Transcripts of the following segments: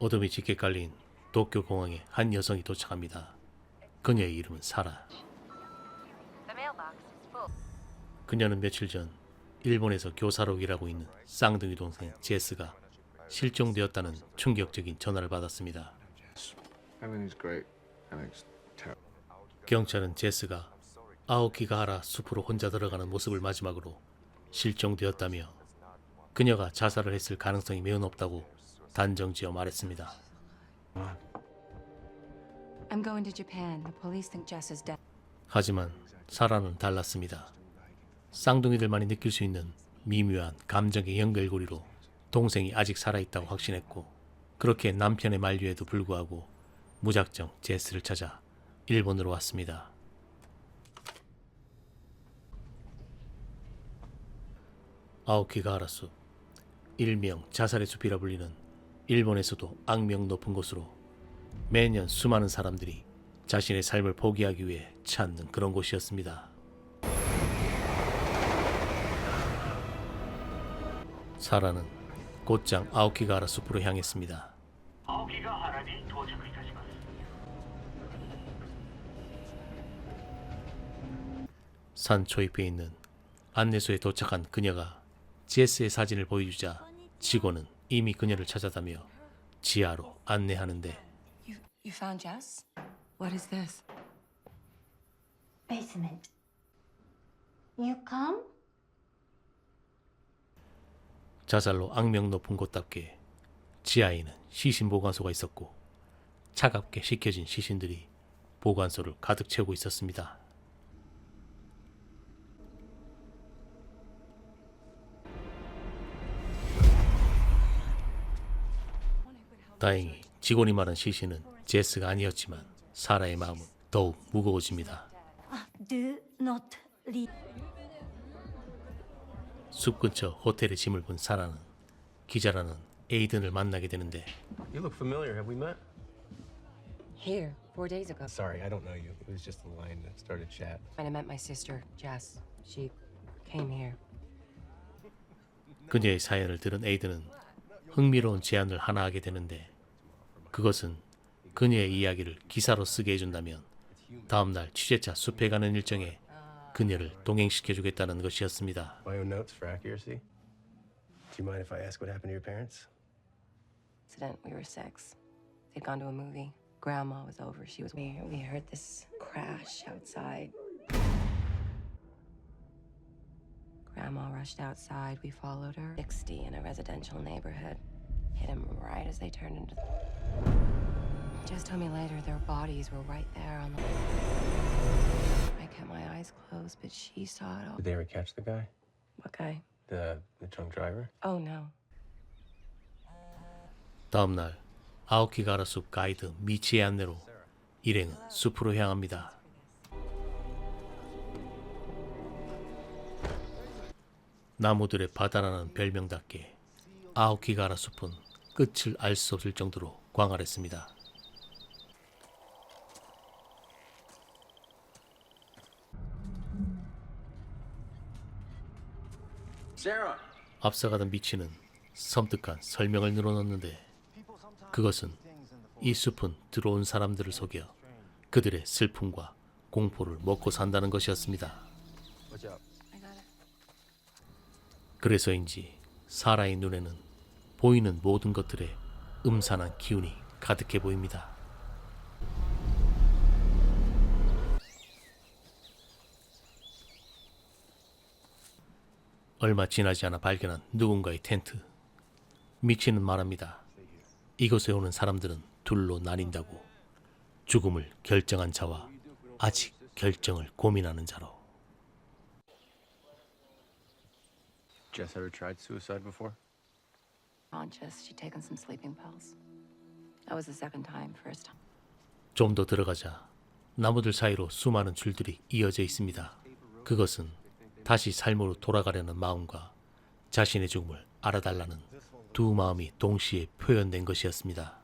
어둠이 짙게 깔린 도쿄 공항에 한 여성이 도착합니다. 그녀의 이름은 사라. 그녀는 며칠 전 일본에서 교사로 일하고 있는 쌍둥이 동생 제스가 실종되었다는 충격적인 전화를 받았습니다. 경찰은 제스가 아오키가하라 숲으로 혼자 들어가는 모습을 마지막으로 실종되었다며 그녀가 자살을 했을 가능성이 매우 높다고 단정지어 말했습니다. I'm going to Japan. The police think Jess is dead. 하지만 사라는 달랐습니다. 쌍둥이들만이 느낄 수 있는 미묘한 감정의 연결고리로 동생이 아직 살아있다고 확신했고 그렇게 남편의 만류에도 불구하고 무작정 제스를 찾아 일본으로 왔습니다. 아오키가하라 숲 일명 자살의 숲이라 불리는 일본에서도 악명 높은 곳으로 매년 수많은 사람들이 자신의 삶을 포기하기 위해 찾는 그런 곳이었습니다. 사라는 곧장 아오키가하라 숲으로 향했습니다. 산 초입에 있는 안내소에 도착한 그녀가 제스의 사진을 보여주자 직원은 이미 그녀를 찾아다며 지하로 안내하는데 You you found Jess? What is this? Basement. You come? 자살로 악명 높은 곳답게 지하에는 시신 보관소가 있었고 차갑게 식혀진 시신들이 보관소를 가득 채우고 있었습니다. 다행히 직원이 말한 시신은 제스가 아니었지만 사라의 마음은 더욱 무거워집니다. 숲 근처 호텔에 짐을 본 사라는 기자라는 에이든을 만나게 되는데 You look familiar. Have we met? Here, four days ago. Sorry, I don't know you. It was just a line that started chat. When I met my sister, Jess, she came here. 그녀의 사연을 들은 에이든은 흥미로운 제안을 하나 하게 되는데 그것은 그녀의 이야기를 기사로 쓰게 해준다면 다음날 취재차 숲에 가는 일정에 그녀를 동행시켜 주겠다는 것이었습니다. My own notes for accuracy. Do you mind if I ask what happened to your parents? Accident. We were six. They'd gone to a movie. Grandma was over. She was. We we heard this crash outside. Grandma rushed outside. We followed her. 60 in a residential neighborhood. Hit him right as they turned into. Just told me later their bodies were right there on the. I kept my eyes closed, but she saw it all. Did they ever catch the guy? What guy? The the drunk driver? Oh no. 다음날 아오키가라 숲 가이드 미치의 안내로 일행은 숲으로 향합니다. 나무들의 바다라는 별명답게 아오키가라 숲은 끝을 알 수 없을 정도로 광활했습니다. 앞서가던 미치는 섬뜩한 설명을 늘어놓는데 그것은 이 숲은 들어온 사람들을 속여 그들의 슬픔과 공포를 먹고 산다는 것이었습니다. What's up? I got it. 그래서인지 사라의 눈에는 보이는 모든 것들에 음산한 기운이 가득해 보입니다. 얼마 지나지 않아 발견한 누군가의 텐트. 미치는 말합니다. 이곳에 오는 사람들은 둘로 나뉜다고. 죽음을 결정한 자와 아직 결정을 고민하는 자로. Jess ever tried suicide before? Conscious. She'd taken some sleeping pills. That was the second time. First time. 좀 더 들어가자 나무들 사이로 수많은 줄들이 이어져 있습니다. 그것은 다시 삶으로 돌아가려는 마음과 자신의 죽음을 알아달라는 두 마음이 동시에 표현된 것이었습니다.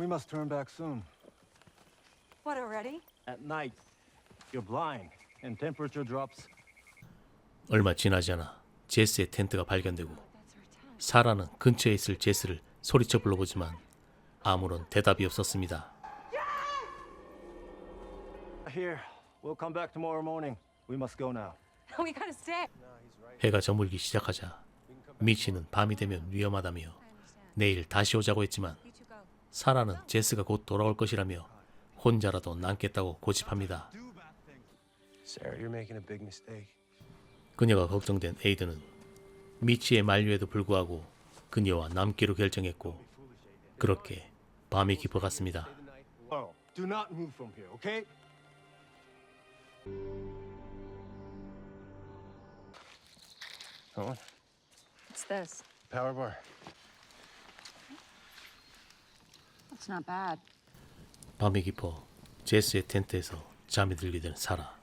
We must turn back soon. What already? At night, you're blind, and temperature drops. 얼마 지나지 않아 제스의 텐트가 발견되고 사라는 근처에 있을 제스를 소리쳐 불러보지만 아무런 대답이 없었습니다. Here, we'll come back tomorrow morning. We must go now. we gotta stay. 해가 저물기 시작하자 미치는 밤이 되면 위험하다며 내일 다시 오자고 했지만 사라는 제스가 곧 돌아올 것이라며 혼자라도 남겠다고 고집합니다. Sarah, you're making a big mistake. 그녀가 걱정된 에이드는 미치의 만류에도 불구하고 그녀와 남기로 결정했고 그렇게 밤이 깊어갔습니다. Oh, do not move from here, okay? Owen, What's this? power bar. It's not bad. 밤이 깊어 제스의 텐트에서 잠이 된 사라.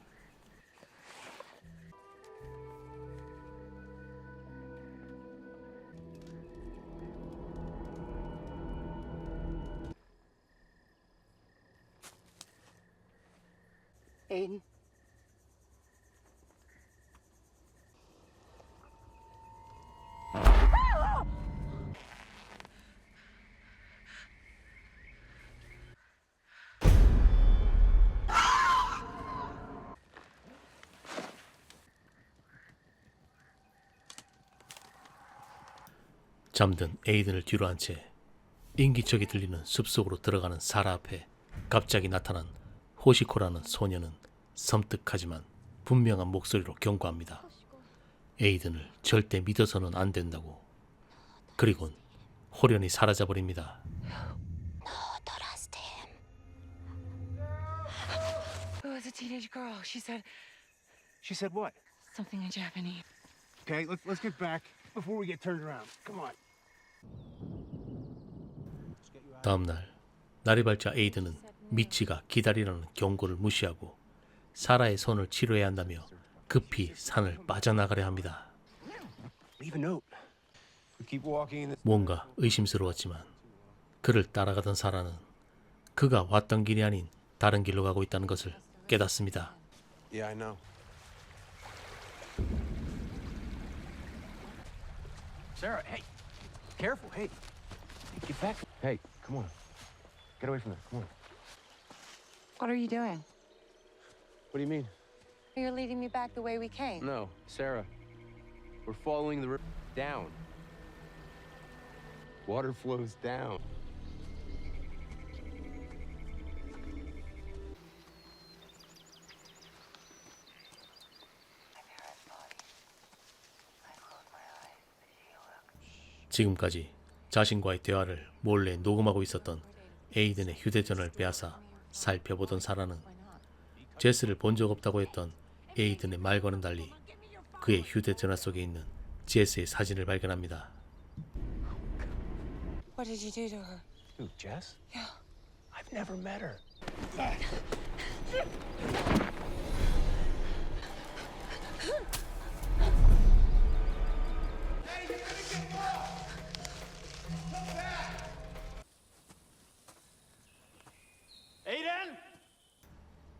잠든 에이든을 뒤로 한 채 인기척이 들리는 숲속으로 들어가는 사라 앞에 갑자기 나타난 호시코라는 소녀는 섬뜩하지만 분명한 목소리로 경고합니다. 에이든을 절대 믿어서는 안 된다고. 그리곤 호련히 사라져버립니다. It was a teenage girl. She said She said what? something in Japanese. Okay, let's let's get back before we get turned around. Come on. 다음 날 날이 밝자 에이든은 미치가 기다리라는 경고를 무시하고 사라의 손을 치료해야 한다며 급히 산을 빠져나가려 합니다. 뭔가 의심스러웠지만 그를 따라가던 사라는 그가 왔던 길이 아닌 다른 길로 가고 있다는 것을 깨닫습니다. Careful, hey. Hey, Get back. Hey, come on. Get away from there. Come on. What are you doing? What do you mean? You're leading me back the way we came. No, Sarah. We're following the river down. Water flows down. 지금까지 자신과의 대화를 몰래 녹음하고 있었던 에이든의 휴대전화를 빼앗아 살펴보던 사라는 제스를 본 적 없다고 했던 에이든의 말과는 달리 그의 휴대전화 속에 있는 제스의 사진을 발견합니다. What did you do to her? Who, Jess? Yeah. I've never met her.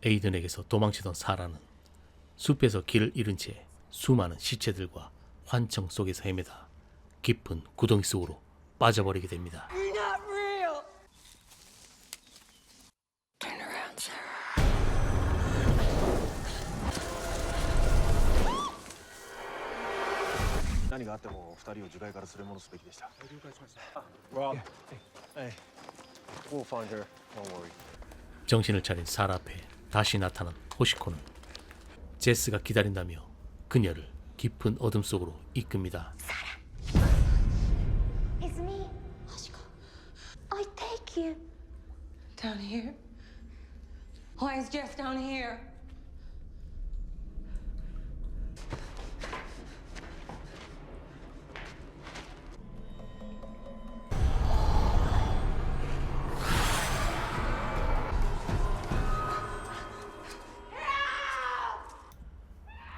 에이든에게서 도망치던 사라는 숲에서 길을 잃은 채 수많은 시체들과 환청 속에서 헤매다 깊은 구덩이 속으로 빠져버리게 됩니다. 정신을 차린 사라 앞에 다시 나타난 호시코는 제스가 기다린다며 그녀를 깊은 어둠 속으로 이끕니다. It's me, Hashiko. I take you. Down here? Why is Jess down here?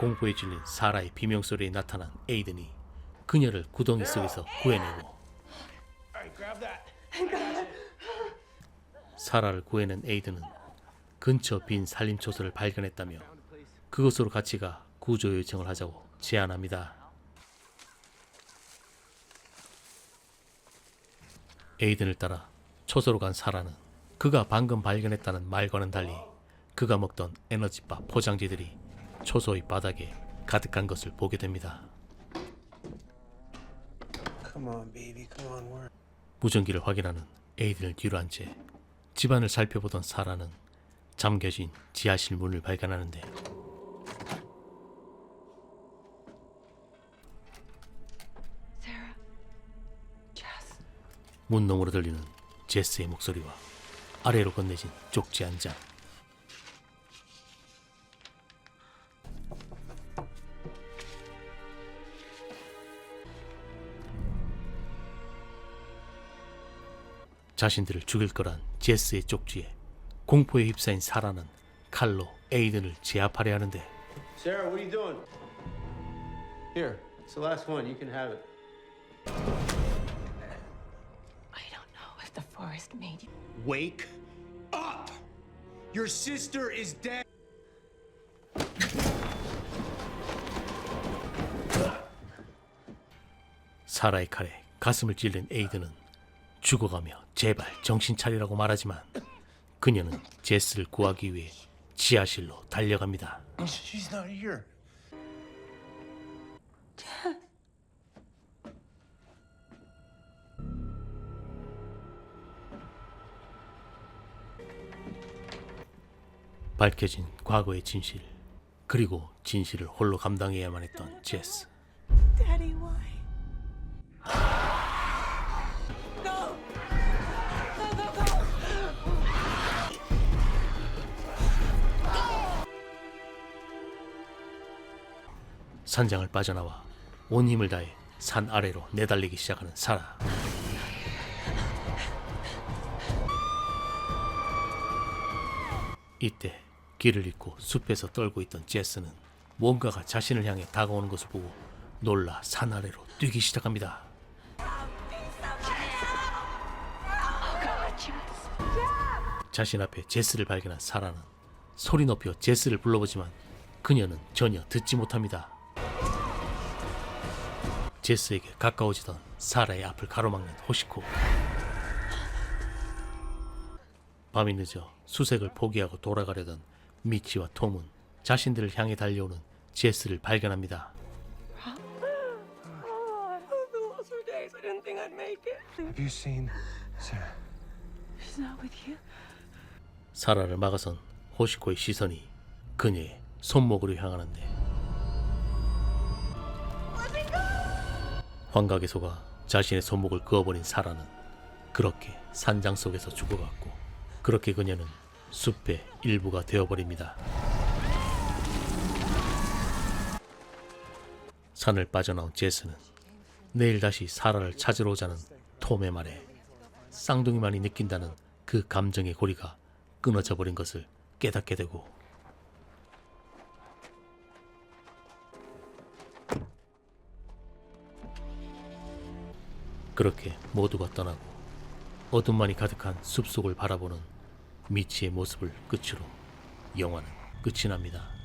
공포에 질린 사라의 비명소리에 나타난 에이든이 그녀를 구덩이 속에서 구해내고 사라를 구해낸 에이드는 근처 빈 살림초소를 발견했다며 그곳으로 같이 가 구조 요청을 하자고 제안합니다. 에이든을 따라 초소로 간 사라는 그가 방금 발견했다는 말과는 달리 그가 먹던 에너지바 포장지들이 초소의 바닥에 가득한 것을 보게 됩니다. Come on, baby. Come on, work. 무전기를 확인하는 에이든을 뒤로 한 채 집안을 살펴보던 사라는 잠겨진 지하실 문을 발견하는데 Sarah. Jess. 문 너머로 들리는 제스의 목소리와 아래로 건네진 쪽지 한 장. 자신들을 죽일 거란 제스의 쪽지에 공포에 휩싸인 사라는 칼로 에이든을 제압하려 하는데 Sarah, what are you doing? Here, it's the last one. You can have it. I don't know if the forest made you. Wake up! Your sister is dead! 사라의 칼에 가슴을 찔린 에이든은 죽어가며 제발 정신 차리라고 말하지만 그녀는 제스를 구하기 위해 지하실로 달려갑니다. She's not here. 밝혀진 과거의 진실 그리고 진실을 홀로 감당해야만 했던 제스 산장을 빠져나와 온 힘을 다해 산 아래로 내달리기 시작하는 사라 이때 길을 잃고 숲에서 떨고 있던 제스는 뭔가가 자신을 향해 다가오는 것을 보고 놀라 산 아래로 뛰기 시작합니다. 자신 앞에 제스를 발견한 사라는 소리 높여 제스를 불러보지만 그녀는 전혀 듣지 못합니다. 제스에게 가까워지던 사라의 앞을 가로막는 호시코. 밤이 늦어 수색을 포기하고 돌아가려던 미치와 톰은 자신들을 향해 달려오는 제스를 발견합니다. Those were days I didn't think I'd make it. Have you seen Sarah? She's not with you. 사라를 막아선 호시코의 시선이 그녀의 손목으로 향하는데 환각에 속아 자신의 손목을 그어버린 사라는 그렇게 산장 속에서 죽어갔고 그렇게 그녀는 숲의 일부가 되어버립니다. 산을 빠져나온 제스는 내일 다시 사라를 찾으러 오자는 톰의 말에 쌍둥이만이 느낀다는 그 감정의 고리가 끊어져 버린 것을 깨닫게 되고 그렇게 모두가 떠나고 어둠만이 가득한 숲속을 바라보는 미치의 모습을 끝으로 영화는 끝이 납니다.